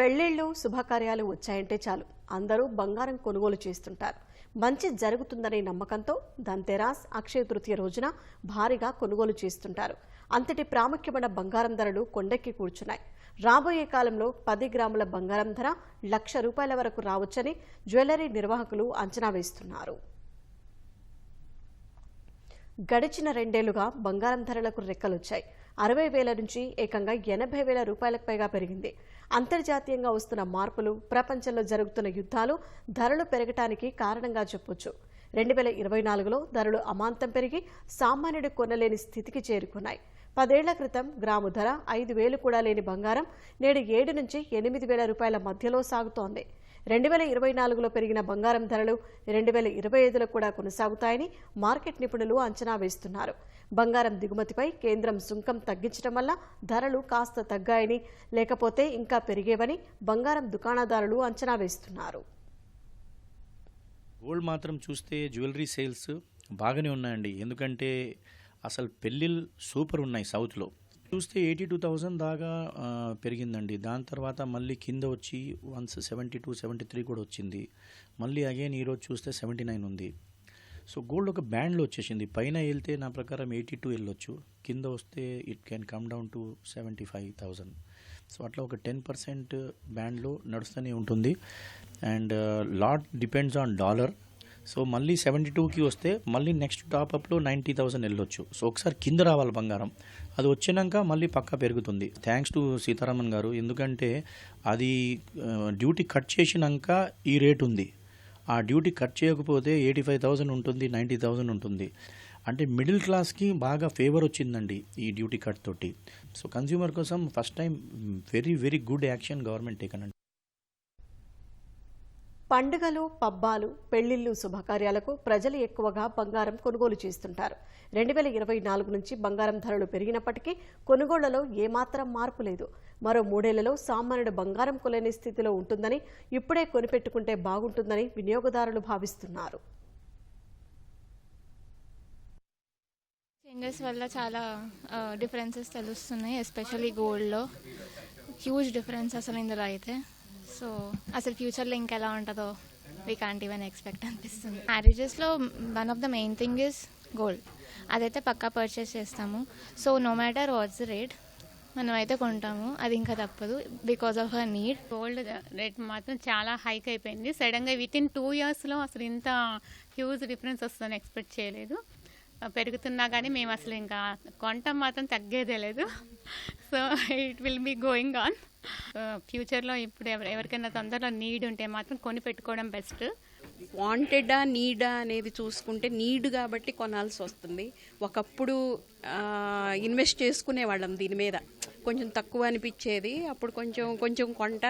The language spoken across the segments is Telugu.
పెళ్ళిళ్ళు శుభకార్యాలు వచ్చాయంటే చాలు. అందరూ బంగారం కొనుగోలు చేస్తుంటారు. మంచి జరుగుతుందనే నమ్మకంతో ధన్తెరాస్ అక్షయ తృతీయ రోజున భారీగా కొనుగోలు చేస్తుంటారు. అంతటి ప్రాముఖ్యమైన బంగారం ధరలు కొండెక్కి కూర్చున్నాయి. రాబోయే కాలంలో పది గ్రాముల బంగారం ధర లక్ష రూపాయల వరకు రావచ్చని జ్యువెలరీ నిర్వాహకులు అంచనా వేస్తున్నారు. గడిచిన రెండేళ్ళుగా బంగారం ధరలకు రెక్కలొచ్చాయి. అరవై వేల నుంచి ఏకంగా ఎనభై వేల రూపాయలకు పైగా పెరిగింది. అంతర్జాతీయంగా వస్తున్న మార్పులు ప్రపంచంలో జరుగుతున్న యుద్ధాలు ధరలు పెరగటానికి కారణంగా చెప్పొచ్చు. రెండు వేల ఇరవై నాలుగులో ధరలు అమాంతం పెరిగి సామాన్యుడు కొనలేని స్థితికి చేరుకున్నాయి. పదేళ్ళ క్రితం గ్రాము ధర ఐదు వేలు కూడా లేని బంగారం నేడు ఏడు నుంచి ఎనిమిది వేల రూపాయల మధ్యలో సాగుతోంది. రెండు వేల ఇరవై నాలుగులో పెరిగిన బంగారం ధరలు రెండు వేల ఇరవై ఐదులో కూడా కొనసాగుతాయని మార్కెట్ నిపుణులు అంచనా వేస్తున్నారు. బంగారం దిగుమతిపై కేంద్రం సుంకం తగ్గించడం వల్ల ధరలు కాస్త తగ్గాయని లేకపోతే ఇంకా పెరిగేవని బంగారం దుకాణదారులు అంచనా వేస్తున్నారు. గోల్డ్ మాత్రం చూస్తే జ్యువెలరీ సేల్స్ బాగానే ఉన్నాయండి. ఎందుకంటే అసలు పెళ్ళిళ్ళు సూపర్ ఉన్నాయి సౌత్లో. చూస్తే ఎయిటీ టూ థౌజండ్ దాకా పెరిగిందండి. దాని తర్వాత మళ్ళీ కింద వచ్చి once seventy two seventy three కూడా వచ్చింది. మళ్ళీ అగైన్ ఈరోజు చూస్తే సెవెంటీ నైన్ ఉంది. సో గోల్డ్ ఒక బ్యాండ్లో వచ్చేసింది. పైన వెళ్తే నా ప్రకారం ఎయిటీ టూ వెళ్ళొచ్చు. కింద వస్తే it can come down to seventy five thousand so అట్లా ఒక టెన్ పర్సెంట్ బ్యాండ్లో నడుస్తూనే ఉంటుంది. And uh, lot depends on dollar. So మళ్ళీ సెవెంటీ టూకి వస్తే మళ్ళీ నెక్స్ట్ టాప్అప్లో నైంటీ థౌసండ్ వెళ్ళొచ్చు. సో ఒకసారి కింద రావాలి బంగారం. అది వచ్చినాక మళ్ళీ పక్కా పెరుగుతుంది. థ్యాంక్స్ టు సీతారామన్ గారు. ఎందుకంటే అది uh, డ్యూటీ కట్ చేసినాక ఈ రేట్ ఉంది. ఆ డ్యూటీ కట్ చేయకపోతే ఎయిటీ ఫైవ్ థౌసండ్ ఉంటుంది నైంటీ థౌసండ్ ఉంటుంది. అంటే మిడిల్ క్లాస్కి బాగా ఫేవర్ వచ్చిందండి ఈ డ్యూటీ కట్ తోటి. సో కన్స్యూమర్ కోసం first time very very good action government taken పండుగలు పబ్బాలు పెళ్ళిళ్ళు శుభకార్యాలకు ప్రజలు ఎక్కువగా బంగారం కొనుగోలు చేస్తుంటారు. రెండు వేల ఇరవై నాలుగు నుంచి బంగారం ధరలు పెరిగినప్పటికీ కొనుగోళ్ళలో ఏమాత్రం మార్పు లేదు. మరో మూడేళ్ళలో సామాన్యుడు బంగారం కొలేని స్థితిలో ఉంటుందని ఇప్పుడే కొనిపెట్టుకుంటే బాగుంటుందని వినియోగదారులు భావిస్తున్నారు. చేంజెస్ వల్ల చాలా డిఫరెన్సెస్ తెలుస్తున్నాయి ఎస్పెషల్లీ గోల్డ్లో హ్యూజ్ డిఫరెన్స్ అసలు ఇందులో అయితే. సో అసలు ఫ్యూచర్లో ఇంకెలా ఉంటుందో వీ కాంట్ ఈవెన్ ఎక్స్పెక్ట్ అనిపిస్తుంది. మ్యారేజెస్లో one of the main thing is gold అదైతే పక్కా పర్చేస్ చేస్తాము. So no matter what's rate మనం అయితే కొంటాము. అది ఇంకా తప్పదు because of her need gold rate మాత్రం చాలా హైక్ అయిపోయింది. సడన్గా విత్ ఇన్ టూ ఇయర్స్లో అసలు ఇంత హ్యూజ్ డిఫరెన్స్ వస్తుందని ఎక్స్పెక్ట్ చేయలేదు. పెరుగుతున్నా కానీ మేము అసలు ఇంకా కొంటాం మాత్రం తగ్గేదే లేదు. It will be going on ఫ్యూచర్లో ఇప్పుడు ఎవరికైనా తొందరలో నీడ్ ఉంటే మాత్రం కొని పెట్టుకోవడం బెస్ట్ వాంటెడా నీడా అనేది చూసుకుంటే నీడ్ కాబట్టి కొనాల్సి వస్తుంది. ఒకప్పుడు ఇన్వెస్ట్ చేసుకునే వాళ్ళం దీని మీద. కొంచెం తక్కువ అనిపించేది. అప్పుడు కొంచెం కొంచెం కొంట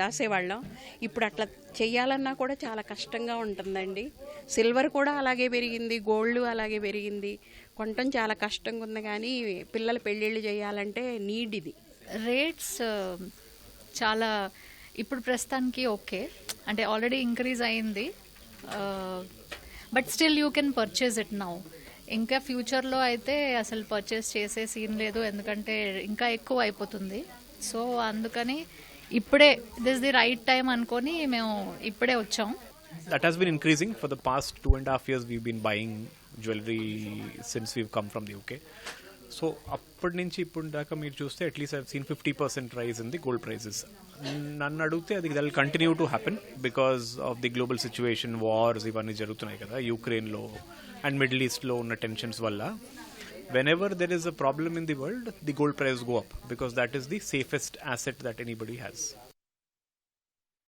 దాసేవాళ్ళం. ఇప్పుడు అట్లా చేయాలన్నా కూడా చాలా కష్టంగా ఉంటుందండి. సిల్వర్ కూడా అలాగే పెరిగింది. గోల్డ్ అలాగే పెరిగింది. కొనటం చాలా కష్టంగా ఉంది కానీ పిల్లల పెళ్ళిళ్ళు చేయాలంటే నీడ్ ఇది. రేట్స్ చాలా ఇప్పుడు ప్రస్తుతానికి ఓకే. అంటే ఆల్రెడీ ఇంక్రీజ్ అయింది. But still you can purchase it now ఇంకా ఫ్యూచర్లో అయితే అసలు పర్చేస్ చేసే సీన్ లేదు ఎందుకంటే ఇంకా ఎక్కువ అయిపోతుంది. సో అందుకని ఇప్పుడే దిస్ ది రైట్ టైం అనుకొని మేము ఇప్పుడే వచ్చాం. That has been increasing for the past two and half years we been buying jewellery since we've come from the okay so అప్పటి నుంచి ఇప్పుడు దాకా మీరు చూస్తే at least I seen fifty percent rise in the gold prices నన్ను అడిగితే అది that'll continue to happen because of the global situation wars ఇవన్నీ జరుగుతున్నాయి కదా యూక్రెయిన్లో అండ్ మిడిల్ ఈస్ట్లో ఉన్న టెన్షన్స్ వల్ల. Whenever there is a problem in the world the gold price go up because that is the safest asset that anybody has